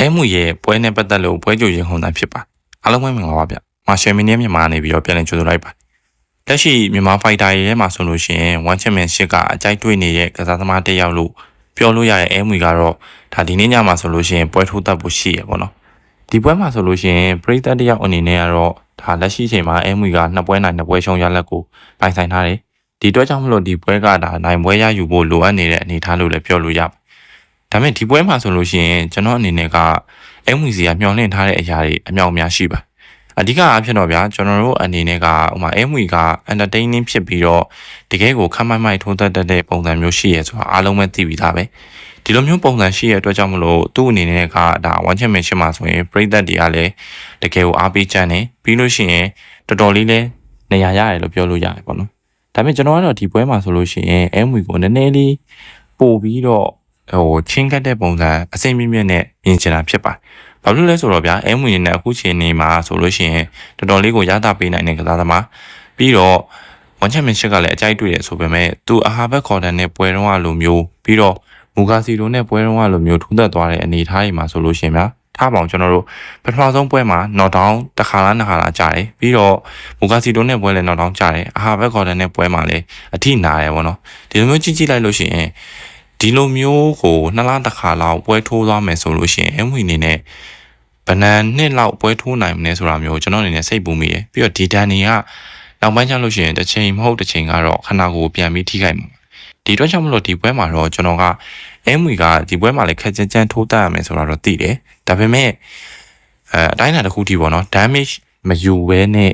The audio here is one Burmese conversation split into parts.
အဲမှုရဲ့ပွဲနဲ့ပတ်သက်လို့ပွဲကြိုရင်ခုံတာဖြစ်ပါအားလုံးပဲမင်္ဂလာပါဗျမာရှယ်မင်းနဲ့မြန်မာနေပြီးတော့ပြန်လည်ကြိုဆိုလိုက်ပါလက်ရှိမြန်မာဖိုက်တာရဲ့မှာဆိုလို့ရှိရင်1 championship ကအကြိုက်တွေ့နေတဲ့ကစားသမားတစ်ယောက်လို့ပြောလို့ရတဲ့အဲမှုကတော့ဒါဒီနေ့ညမှာဆိုလို့ရှိရင်ပွဲထိုးတက်ဖို့ရှိရပေါ့နော်ဒီပွဲမှာဆိုလို့ရှိရင်ပရိသတ်တစ်ယောက်အနေနဲ့ကတော့ဒါလက်ရှိချိန်မှာအဲမှုကနှစ်ပွဲနိုင်နှစ်ပွဲရှုံးရလက်ကိုပိုင်ဆိုင်ထားတယ်ဒီအတွက်ကြောင့်မလို့ဒီပွဲကဒါနိုင်ပွဲရယူဖို့လိုအပ်နေတဲ့အနေအထားလို့လည်းပြောလို့ရပါ ဒါပေမဲ့ဒီပွဲမှာဆိုလို့ရှိရင်ကျွန်တော်အနေနဲ့က MWC ကမျှော်လင့်ထားတဲ့အရာတွေအမြောက်အများရှိပါအဓိကအဖြစ်တော့ဗျာကျွန်တော်တို့အနေနဲ့ကဥမာ MWC က entertaining ဖြစ်ပြီးတော့တကယ်ကိုခမ်းမိုက်မိုက်ထိုးသက်တဲ့ပုံစံမျိုးရှိရဲဆိုတာအားလုံးပဲသိပြီးသားပဲဒီလိုမျိုးပုံစံရှိရတဲ့အတွက်ကြောင့်မလို့သူ့အနေနဲ့ကဒါဝမ်ချန်ပီယံရှစ်မှာဆိုရင်ပြည်သက်တွေကလည်းတကယ်ကိုအားပေးကြတယ်ပြီးလို့ရှိရင်တော်တော်လေးလည်းနေရာရတယ်လို့ပြောလို့ရတယ်ပေါ့နော်ဒါပေမဲ့ကျွန်တော်ကတော့ဒီပွဲမှာဆိုလို့ရှိရင် MWC ကိုနည်းနည်းလေးပို့ပြီးတော့ ဟိုချင်းကတ်တဲ့ပုံစံအစိမ့်မြင့်မြင့်နဲ့မြင်ချင်တာဖြစ်ပါတယ်။ဘာလို့လဲဆိုတော့ဗျာအဲမွေနဲ့အခုချိန်နေမှာဆိုလို့ရှိရင်တော်တော်လေးကိုရတာပေးနိုင်တဲ့ကစားသမားပြီးတော့ဝန်ချမင်ရှစ်ကလည်းအကြိုက်တွေ့ရဆိုပေမဲ့သူအဟာဘက်ခေါ်တန်နဲ့ပွဲတော့လိုမျိုးပြီးတော့မူဂါစီလိုနဲ့ပွဲတော့လိုမျိုးထုံးသက်သွားတဲ့အနေအထားတွေမှာဆိုလို့ရှိရင်ဗျာထားပါအောင်ကျွန်တော်တို့ပထမဆုံးပွဲမှာ knock down တစ်ခါလားနှစ်ခါလားကြားတယ်ပြီးတော့မူဂါစီတိုနဲ့ပွဲလည်း knock down ကြားတယ်အဟာဘက်ခေါ်တန်နဲ့ပွဲမှာလည်းအထိနာတယ်ဗောနော်ဒီလိုမျိုးကြည့်ကြည့်လိုက်လို့ရှိရင် ဒီလိုမျိုးကိုနှစ်လတစ်ခါလောက်ပွဲထိုးသွားမယ်ဆိုလို့ရှိရင်အမွေအနေနဲ့ဗနန်နှစ်လောက်ပွဲထိုးနိုင်မလဲဆိုတာမျိုးကျွန်တော်အနေနဲ့စိတ်ပူမိတယ်ပြီးတော့ဒီတန်တွေကနောက်ပိုင်းကျလို့ရှိရင်တစ်ချိန်မဟုတ်တစ်ချိန်ကတော့ခန္ဓာကိုယ်ပြန်ပြီးထိခိုက်မှာဒီတော့ကြောင့်မလို့ဒီပွဲမှာတော့ကျွန်တော်ကအမွေကဒီပွဲမှာလည်းခက်ကြမ်းကြမ်းထိုးတတ်ရမယ်ဆိုတာတော့သိတယ်ဒါပေမဲ့အဲအတိုင်းအတာတစ်ခုထိပေါ့နော် damage မယူဘဲနဲ့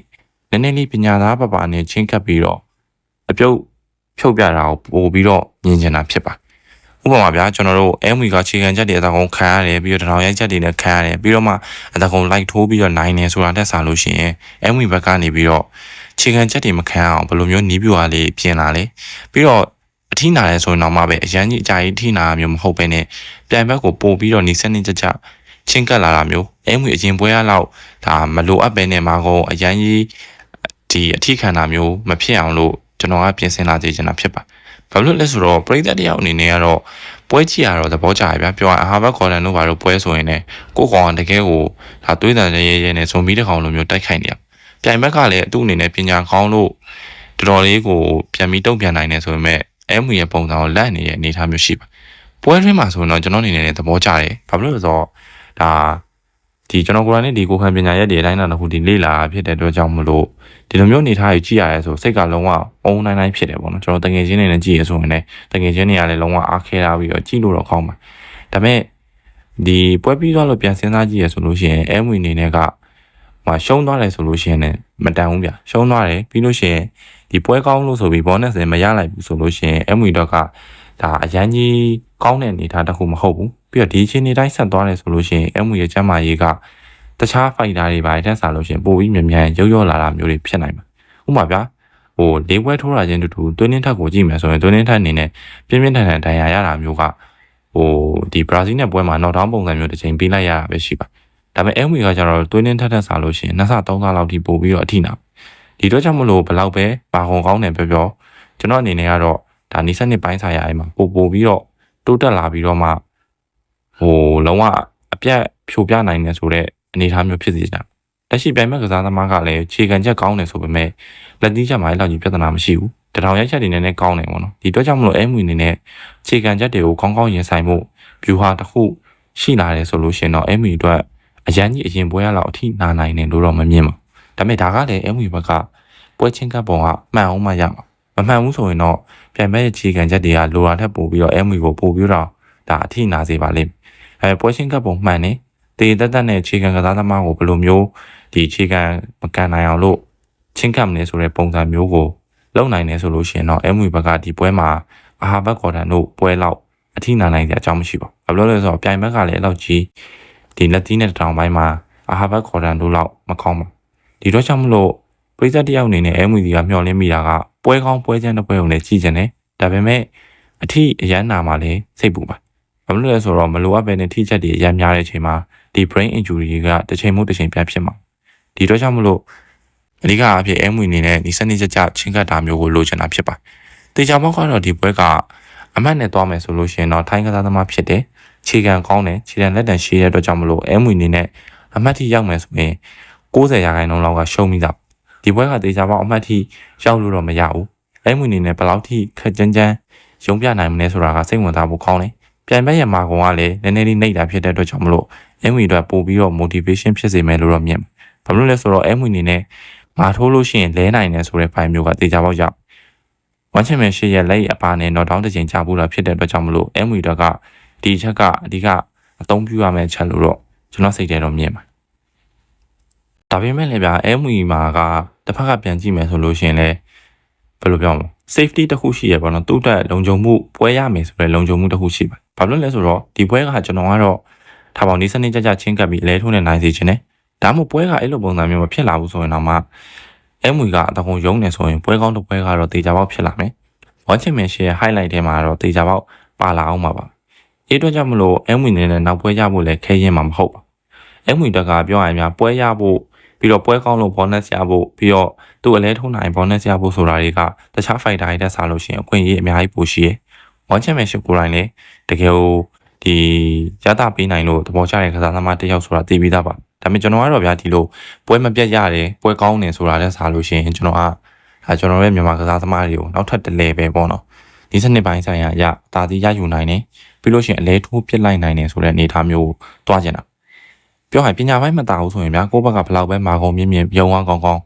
နည်းနည်းလေးပညာသားပပနဲ့ချင်းကပ်ပြီးတော့အပြုတ်ဖြုတ်ပြတာကိုပို့ပြီးတော့မြင်ချင်တာဖြစ်ပါ ဥပမာဗျာကျွန်တော်တို့အဲမွေကခြေခံချက်တွေအတကုံခံရတယ်ပြီးတော့တထောင်ရိုက်ချက်တွေနဲ့ခံရတယ်ပြီးတော့မှအတကုံလိုက်ထိုးပြီးတော့နိုင်နေဆိုတာတက်စားလို့ရှိရင်အဲမွေဘက်ကနေပြီးတော့ခြေခံချက်တွေမခံအောင်ဘယ်လိုမျိုးနီးပြူအားလေးပြင်လာလဲပြီးတော့အထိနာလဲဆိုရင်တော့မှပဲအရန်ကြီးအကြာကြီးထိနာမျိုးမဟုတ်ပဲနဲ့ပြန်ဘက်ကိုပို့ပြီးတော့နီးစနစ်ကြကြချင်းကပ်လာတာမျိုးအဲမွေအရင်ပွဲရလောက်ဒါမလိုအပ်ပဲနဲ့မာကုံအရန်ကြီးဒီအထိခံတာမျိုးမဖြစ်အောင်လို့ကျွန်တော်ကပြင်ဆင်လာကြချင်တာဖြစ်ပါ ဘာလို့လဲဆိုတော့ပရိသတ်တယောက်အနေနဲ့ကတော့ပွဲကြည့်ရတော့သဘောကျရဗျာပြောရအဟာဘက်ခေါ်တယ်လို့ဘာလို့ပွဲဆိုရင်လည်းကိုကောင်တကယ်ကိုဒါတွေးတယ်ရဲရဲနဲ့ဇွန်မီတစ်ကောင်လိုမျိုးတိုက်ခိုက်နေရပြိုင်ဘက်ကလည်းသူ့အနေနဲ့ပညာကောင်းလို့တော်တော်လေးကိုပြန်ပြီးတုံ့ပြန်နိုင်တယ်ဆိုပေမဲ့အဲမူရဲ့ပုံစံကိုလက်နေတဲ့အနေအထားမျိုးရှိပါပွဲတွင်းမှာဆိုတော့ကျွန်တော်အနေနဲ့သဘောကျတယ်ဘာလို့လဲဆိုတော့ဒါ ဒီကျွန်တော်ကိုယ်တိုင်နဲ့ဒီကိုခံပညာရက်တွေအတိုင်းအတာတစ်ခုဒီလေ့လာဖြစ်တဲ့အတွက်ကြောင့်မလို့ဒီလိုမျိုးအနေထားကြီးကြည့်ရရဲဆိုစိတ်ကလုံးဝအုံနိုင်နိုင်ဖြစ်တယ်ပေါ့နော်ကျွန်တော်တငယ်ချင်းတွေနဲ့ကြည့်ရဆိုရင်လည်းတငယ်ချင်းတွေကလည်းလုံးဝအားခဲလာပြီးတော့ကြည့်လို့တော့ကောင်းပါဒါပေမဲ့ဒီပွဲပြီးသွားလို့ပြန်စဉ်းစားကြည့်ရဆိုလို့ရှိရင်အဲမွေအနေနဲ့ကဟိုရှုံးသွားတယ်ဆိုလို့ရှိရင်လည်းမတန်ဘူးဗျရှုံးသွားတယ်ပြီးလို့ရှိရင်ဒီပွဲကောင်းလို့ဆိုပြီး bonus တွေမရလိုက်ဘူးဆိုလို့ရှိရင်အဲမွေတော့ကဒါအရန်ကြီး ကောင်းတဲ့အနေအထားတစ်ခုမဟုတ်ဘူးပြီးတော့ဒီအချိန်နေတိုင်းဆက်သွားတယ်ဆိုလို့ရှိရင်အဲမွေရဲ့ကျမ်းမာရေးကတခြားဖိုက်တာတွေပါတက်စားလို့ရှိရင်ပိုပြီးမြန်မြန်ရုပ်ရော့လာတာမျိုးတွေဖြစ်နိုင်မှာဥပမာဗျာဟိုလေးပွဲထိုးတာချင်းတူတူသွင်းနှင်းထက်ကိုကြည့်မယ်ဆိုရင်သွင်းနှင်းထက်အနေနဲ့ပြင်းပြင်းထန်ထန်ဒဏ်ရာရတာမျိုးကဟိုဒီဘရာဇီးနဲ့ပွဲမှာနောက်တောင်းပုံစံမျိုးတစ်ချိန်ပေးလိုက်ရတာပဲရှိပါဒါပေမဲ့အဲမွေကကျတော့သွင်းနှင်းထက်ထက်စားလို့ရှိရင်နှစ်ဆသုံးဆလောက်ထိပို့ပြီးတော့အထိနာဒီတော့ကြောင့်မလို့ဘလောက်ပဲဘာဟုံကောင်းတယ်ပြောပြောကျွန်တော်အနေနဲ့ကတော့ဒါနီးစနစ်ပိုင်းဆိုင်ရာအိမ်မှာပို့ပို့ပြီးတော့ တိုးတက်လာပြီးတော့မှဟိုလုံးဝအပြတ်ဖြိုပြနိုင်တယ်ဆိုတော့အနေအထားမျိုးဖြစ်စေချင်လက်ရှိပြိုင်ဘက်ကစားသမားကလည်းခြေခံချက်ကောင်းတယ်ဆိုပေမဲ့လက်သီးချက်မှာလည်းလောက်ကြီးပြဿနာမရှိဘူးတထောင်ရိုက်ချက်တွေနဲ့လည်းကောင်းတယ်ပေါ့နော်ဒီတော့ကြောင့်မလို့အဲမွေအနေနဲ့ခြေခံချက်တွေကိုကောင်းကောင်းရင်ဆိုင်မှုဗျူဟာတစ်ခုရှိလာတယ်ဆိုလို့ရှင်တော့အဲမွေအတွက်အရန်ကြီးအရင်ပွဲရလောက်အထိနာနိုင်တယ်လို့တော့မမြင်ပါဒါပေမဲ့ဒါကလည်းအဲမွေဘက်ကပွဲချင်းကပ်ပုံကမှန်အောင်မှရမှာ မမှန်ဘူးဆိုရင်တော့ပြိုင်ဘက်ရဲ့ခြေခံချက်တွေကလိုတာထက်ပိုပြီးတော့အဲမွေကိုပိုပြီးတော့ဒါအထိနာစေပါလိမ့်မယ်အဲပွဲချင်းကပ်ပုံမှန်နေတေတက်တက်နဲ့ခြေခံကစားသမားကိုဘယ်လိုမျိုးဒီခြေခံမကန်နိုင်အောင်လို့ချင်းကပ်မလဲဆိုတဲ့ပုံစံမျိုးကိုလုံနိုင်နေဆိုလို့ရှိရင်တော့ MV ဘက်ကဒီပွဲမှာအာဟာဘက်ကော်ဒန်တို့ပွဲလောက်အထိနာနိုင်တဲ့အကြောင်းမရှိပါဘူး။ဘာလို့လဲဆိုတော့ပြိုင်ဘက်ကလည်းအဲ့လောက်ကြီးဒီလက်သီးနဲ့တောင်ပိုင်းမှာအာဟာဘက်ကော်ဒန်တို့လောက်မကောင်းပါ။ဒီတော့ကြောင့်မလို့ ပရိသတ်တယောက်အနေနဲ့ MV ကမျှော်လင့်မိတာကပွဲကောင်းပွဲချမ်းတဲ့ပွဲုံနဲ့ကြည့်ကြတယ်။ဒါပေမဲ့အထီးအရန်နာမှာလည်းစိတ်ပူပါ။ဘာလို့လဲဆိုတော့မလိုအပ်ပဲနဲ့ထိချက်တွေအရန်များတဲ့အချိန်မှာဒီ brain injury ကတစ်ချိန်မို့တစ်ချိန်ပြန်ဖြစ်မှာဒီတော့ကြောင့်မလို့အဓိကအဖြစ်အဲမွေအနေနဲ့ဒီစနစ်ကြကြချင်းကပ်တာမျိုးကိုလိုချင်တာဖြစ်ပါတေချာဘောက်ကတော့ဒီပွဲကအမတ်နဲ့သွားမယ်ဆိုလို့ရှိရင်တော့ထိုင်းကစားသမားဖြစ်တယ်ခြေခံကောင်းတယ်ခြေခံလက်တံရှိတဲ့အတွက်ကြောင့်မလို့အဲမွေအနေနဲ့အမှတ်ထိရောက်မယ်ဆိုရင်90ရာခိုင်နှုန်းလောက်ကရှုံးပြီးသား ဒီပွဲကတေချာပေါက်အမှတ်ထိရောက်လို့တော့မရဘူးအဲမွေအနေနဲ့ဘယ်လောက်ထိခက်ကြမ်းကြမ်းရုံပြနိုင်မလဲဆိုတာကစိတ်ဝင်စားဖို့ကောင်းတယ်ပြိုင်ဘက်ရမာကောင်ကလည်းနည်းနည်းလေးနှိပ်တာဖြစ်တဲ့အတွက်ကြောင့်မလို့အဲမွေအတွက်ပို့ပြီးတော့ motivation ဖြစ်စေမယ်လို့တော့မြင်ဘာလို့လဲဆိုတော့အဲမွေအနေနဲ့ငါထိုးလို့ရှိရင်လဲနိုင်တယ်ဆိုတဲ့ဖိုင်မျိုးကတေချာပေါက်ရောက်ဝမ်ချင်မယ်ရှိရဲ့လက်ရအပါနဲ့တော့တောင်းတစ်ချိန်ချဖို့တာဖြစ်တဲ့အတွက်ကြောင့်မလို့အဲမွေတော့ကဒီချက်ကအဓိကအသုံးပြုရမယ့်ချက်လို့တော့ကျွန်တော်စိတ်ထဲတော့မြင်ပါဒါပေမဲ့လည်းဗျာအဲမွေမှာက တစ်ဖက်ကပြန်ကြည့်မယ်ဆိုလို့ရှိရင်လည်းဘယ်လိုပြောမလဲ safety တစ်ခုရှိရပေါ့နော်သူ့အတွက်လုံခြုံမှုပွဲရမယ်ဆိုတဲ့လုံခြုံမှုတစ်ခုရှိပါဘာလို့လဲဆိုတော့ဒီပွဲကကျွန်တော်ကတော့ထားပေါင်းဒီစနစ်ကြကြချင်းကပ်ပြီးအလဲထုံးနဲ့နိုင်စေခြင်းနဲ့ဒါမှမဟုတ်ပွဲကအဲ့လိုပုံစံမျိုးမဖြစ်လာဘူးဆိုရင်တော့မှအဲမွေကအတကုံယုံနေဆိုရင်ပွဲကောင်းတစ်ပွဲကတော့တေချာပေါက်ဖြစ်လာမယ်ဝမ်ချင်မင်ရှယ်ရဲ့ highlight ထဲမှာတော့တေချာပေါက်ပါလာအောင်ပါပါအေးအတွက်ကြောင့်မလို့အဲမွေနေနဲ့နောက်ပွဲရဖို့လည်းခဲရင်မှာမဟုတ်ပါအဲမွေတက်ကပြောရရင်များပွဲရဖို့ ပြီးတော့ပွဲကောင်းလို့ bonus ရဖို့ပြီးတော့သူ့အလဲထုံးနိုင် bonus ရဖို့ဆိုတာတွေကတခြား fighter တွေတက်စားလို့ရှိရင်အခွင့်အရေးအများကြီးပိုရှိရယ်ဝမ်ချင်မင်ရှယ်ကိုယ်တိုင်လည်းတကယ်ကိုဒီရတာပေးနိုင်လို့သဘောကျတဲ့ကစားသမားတစ်ယောက်ဆိုတာသိပြီးသားပါဒါပေမဲ့ကျွန်တော်ကတော့ဗျာဒီလိုပွဲမပြတ်ရတယ်ပွဲကောင်းတယ်ဆိုတာလည်းစားလို့ရှိရင်ကျွန်တော်ကဒါကျွန်တော်ရဲ့မြန်မာကစားသမားတွေကိုနောက်ထပ်တစ်လဲပဲပေါ့နော်ဒီစနစ်ပိုင်းဆိုင်ရာအရာဒါစီရယူနိုင်တယ်ပြီးလို့ရှိရင်အလဲထိုးပစ်လိုက်နိုင်တယ်ဆိုတဲ့အနေအထားမျိုးတွားကျင်တာ ပြောရင်ပညာပိုင်းမတာဘူးဆိုရင်ဗျာကိုယ့်ဘက်ကဘလောက်ပဲမာကုံမြင့်မြင့်ရုံအောင်ကောင်းကောင်း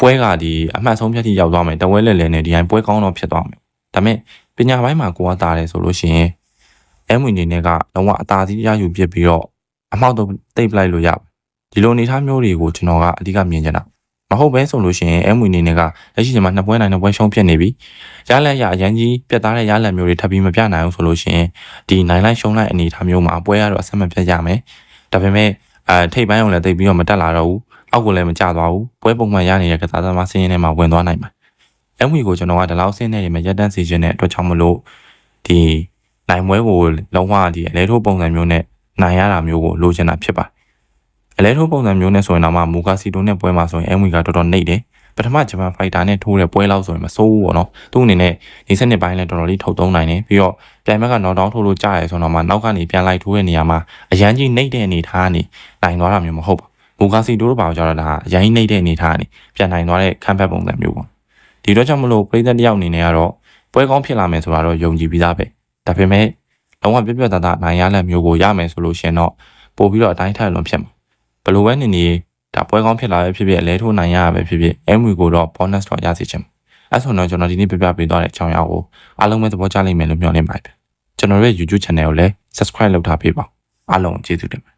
ပွဲကဒီအမှတ်ဆုံးဖြတ်ထိရောက်သွားမယ်တဝဲလဲလဲနဲ့ဒီတိုင်းပွဲကောင်းတော့ဖြစ်သွားမယ်ဒါပေမဲ့ပညာပိုင်းမှာကိုကတာတယ်ဆိုလို့ရှိရင်အဲမွေနေနဲ့ကလုံးဝအသာစီးရယူပြစ်ပြီးတော့အမောက်တော့တိတ်ပလိုက်လို့ရဒီလိုအနေအထားမျိုးတွေကိုကျွန်တော်ကအဓိကမြင်ချင်တာမဟုတ်ပဲဆိုလို့ရှိရင်အဲမွေနေနဲ့ကလက်ရှိချိန်မှာနှစ်ပွဲနိုင်နှစ်ပွဲရှုံးဖြစ်နေပြီရလက်ရအရန်ကြီးပြတ်သားတဲ့ရလက်မျိုးတွေထပ်ပြီးမပြနိုင်အောင်ဆိုလို့ရှိရင်ဒီနိုင်လိုက်ရှုံးလိုက်အနေအထားမျိုးမှာပွဲရတော့အဆက်မပြတ်ရမယ် ဒါပေမဲ့အဲထိပ်ပိုင်းအောင်လည်းတိတ်ပြီးတော့မတက်လာတော့ဘူးအောက်ကိုလည်းမကျသွားဘူးပွဲပုံမှန်ရနေတဲ့ကစားသမားစင်းရင်ထဲမှာဝင်သွားနိုင်မှာအဲမွေကိုကျွန်တော်ကဒီလောက်ဆင်းနေနေမှာရက်တန်းစီခြင်းတဲ့အတွက်ကြောင့်မလို့ဒီနိုင်ပွဲကိုလုံးဝဒီအလဲထိုးပုံစံမျိုးနဲ့နိုင်ရတာမျိုးကိုလိုချင်တာဖြစ်ပါအလဲထိုးပုံစံမျိုးနဲ့ဆိုရင်တော့မှမူကာစီတိုနဲ့ပွဲမှာဆိုရင်အမ်ဝီကတော်တော်နှိပ်တယ် ပထမဂျပန်ဖိုက်တာနဲ့ထိုးတဲ့ပွဲလောက်ဆိုရင်မစိုးဘူးပေါ့နော်သူ့အနေနဲ့ဒီစနစ်ပိုင်းလည်းတော်တော်လေးထုတ်သုံးနိုင်တယ်ပြီးတော့ပြိုင်ဘက်ကနောက်တောင်းထိုးလို့ကြားရဲဆိုတော့မှနောက်ကနေပြန်လိုက်ထိုးတဲ့နေရာမှာအရန်ကြီးနှိပ်တဲ့အနေထားကနေနိုင်သွားတာမျိုးမဟုတ်ပါမူကာစီတိုတို့ပါကြတော့ဒါအရန်ကြီးနှိပ်တဲ့အနေထားကနေပြန်နိုင်သွားတဲ့ခံဖက်ပုံစံမျိုးပေါ့ဒီတော့ကြောင့်မလို့ပြည်သက်တယောက်အနေနဲ့ကတော့ပွဲကောင်းဖြစ်လာမယ်ဆိုတာတော့ယုံကြည်ပြီးသားပဲဒါပေမဲ့လုံးဝပြပြတသားနိုင်ရလက်မျိုးကိုရမယ်ဆိုလို့ရှင်တော့ပို့ပြီးတော့အတိုင်းထက်လွန်ဖြစ်မှာဘယ်လိုပဲနေနေ ဒါပွဲကောင်းဖြစ်လာပဲဖြစ်ဖြစ်အလဲထိုးနိုင်ရပဲဖြစ်ဖြစ် MV ကိုတော့ bonus တော့ရစေချင်အဲ့ဆိုတော့ကျွန်တော်ဒီနေ့ပြပြပေးသွားတဲ့အကြောင်းအရာကိုအားလုံးပဲသဘောကျလိမ့်မယ်လို့မျှော်လင့်ပါတယ်ကျွန်တော်ရဲ့ YouTube channel ကိုလည်း subscribe လုပ်ထားပေးပါအားလုံးကျေးဇူးတင်ပါတယ်